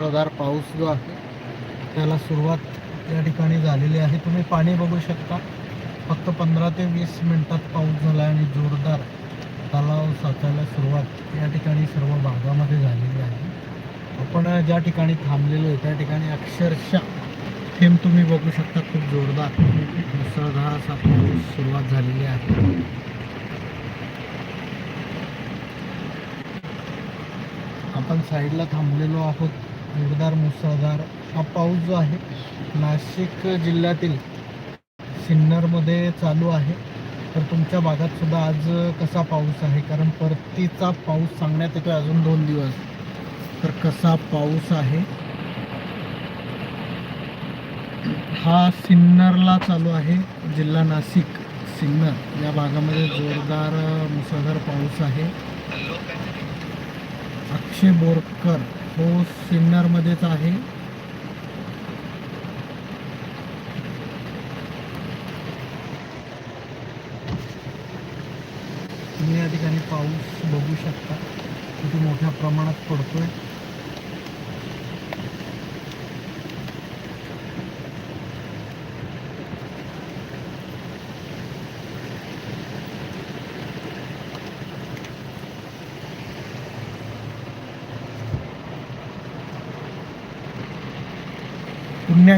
जोरदार पाऊस जो आहे त्याला सुरुवात या ठिकाणी झालेली आहे. तुम्ही पाणी बघू शकता फक्त पंधरा ते वीस मिनटात पाऊस झाला आणि जोरदार तलाव साचायला सुरुवात या ठिकाणी सर्व भागामध्ये झालेली आहे. आपण ज्या ठिकाणी थांबलेलो आहे त्या ठिकाणी अक्षरशः थेंब तुम्ही बघू शकता खूप जोरदार मुसळधार असा पाऊस सुरुवात झालेली आहे. आपण साईडला थांबलेलो आहोत. जोरदार मुसळधार हा पाऊस जो आहे नाशिक जिल्ह्यातील सिन्नरमध्ये चालू आहे. तर तुमच्या भागात सुद्धा आज कसा पाऊस आहे? कारण परतीचा पाऊस सांगण्यात येतो अजून दोन दिवस. तर कसा पाऊस आहे? हा सिन्नरला चालू आहे जिल्हा नाशिक सिन्नर. या भागामध्ये जोरदार मुसळधार पाऊस आहे. अक्षय बोरकर हो सिन्नरमध्येच आहे. तुम्ही या ठिकाणी पाऊस बघू शकता. किती मोठ्या प्रमाणात पडतोय. पुण्या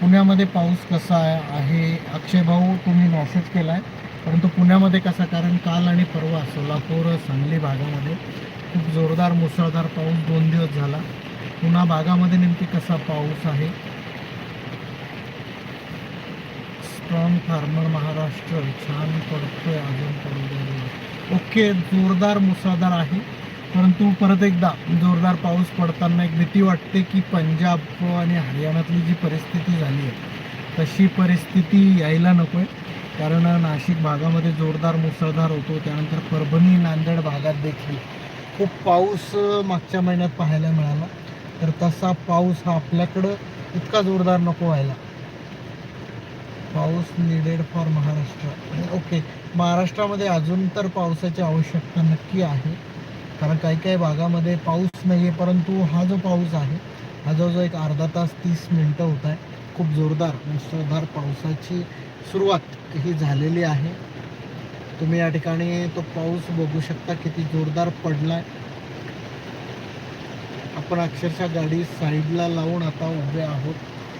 पुण्यामध्ये पाऊस कसा आहे अक्षय भाऊ तुम्ही मेसेज केला आहे परंतु पुण्यामध्ये कसा कारण काल आणि परवा सोलापूर सांगली भागामध्ये खूप जोरदार मुसळधार पाऊस दोन दिवस झाला. पुन्हा भागामध्ये नेमकी कसा पाऊस आहे? स्ट्रॉंग फार्मर महाराष्ट्र छान पडतोय अजून. पडतोय ओके जोरदार मुसळधार आहे. परंतु परत एकदा जोरदार पाऊस पडताना एक भीती वाटते की पंजाब आणि हरियाणातली जी परिस्थिती झाली आहे तशी परिस्थिती यायला नको आहे कारण नाशिक भागामध्ये जोरदार मुसळधार होतो. त्यानंतर परभणी नांदेड भागात देखील खूप पाऊस मागच्या महिन्यात पाहायला मिळाला. तर तसा पाऊस हा आपल्याकडं इतका जोरदार नको व्हायला. पाऊस निडेड फॉर महाराष्ट्र. ओके. महाराष्ट्रामध्ये अजून तर पावसाची आवश्यकता नक्की आहे. कारण काही काही भागामध्ये पाऊस नाही आहे परंतु हा जो पाऊस आहे हा जवळजवळ एक अर्धा तास तीस मिनटं होत आहे. खूप जोरदार मुसळधार पावसाची सुरुवात ही झालेली आहे. तुम्ही या ठिकाणी तो पाऊस बघू शकता किती जोरदार पडला आहे आपण अक्षरशः गाडी साईडला लावून आता उभे आहोत.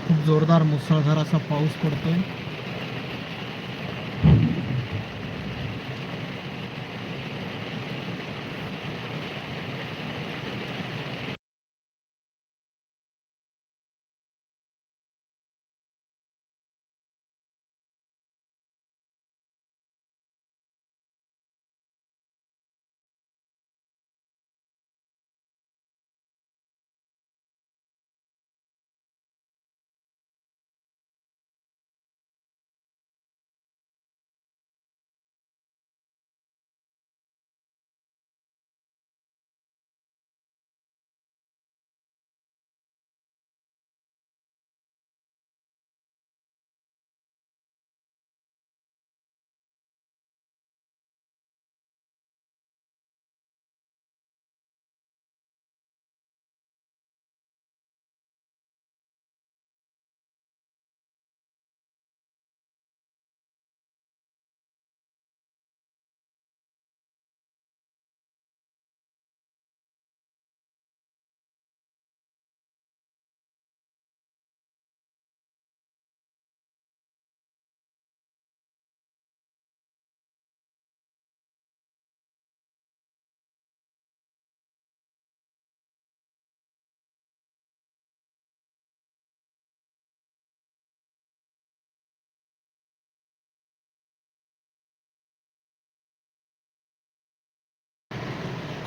खूप जोरदार मुसळधार असा पाऊस पडतोय.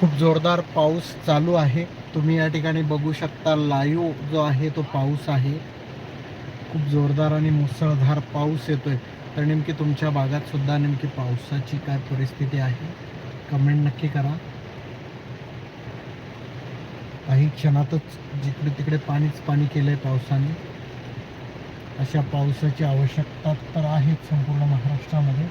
खूप जोरदार पाऊस चालू आहे. तुम्ही या ठिकाणी बघू शकता लाईव्ह जो आहे तो पाऊस आहे. खूप जोरदार आणि मुसळधार पाऊस येतोय. तर नेमकी तुमच्या भागात सुद्धा नेमकी पावसाची काय परिस्थिती आहे? कमेंट नक्की करा. काही क्षणातच जिकडे तिकडे पाणीच पाणी केलंय पावसाने. अशा पावसाची आवश्यकता तर आहेच संपूर्ण महाराष्ट्रामध्ये.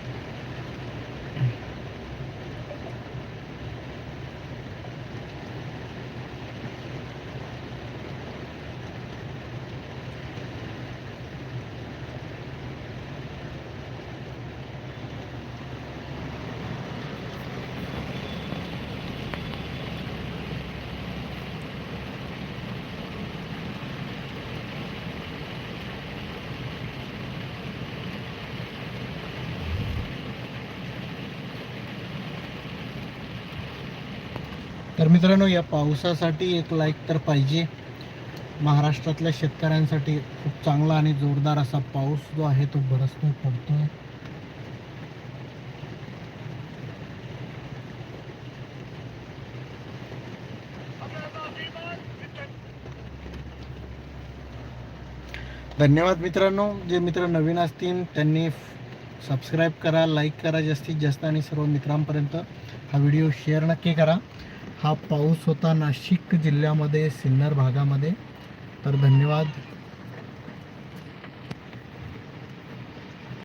तर मित्रांनो या पावसासाठी एक लाईक तर पाहिजे. महाराष्ट्रातल्या शेतकऱ्यांसाठी खूप चांगला आणि जोरदार असा पाऊस जो आहे तो बरसतोय पडतोय. धन्यवाद मित्रांनो. जे मित्र नवीन असतील त्यांनी सबस्क्राईब करा लाईक करा जास्तीत जास्त आणि सर्व मित्रांपर्यंत हा व्हिडिओ शेअर नक्की करा. हा पाऊस होता नाशिक जिल्ह्यामध्ये सिन्नर भागामध्ये. तर धन्यवाद.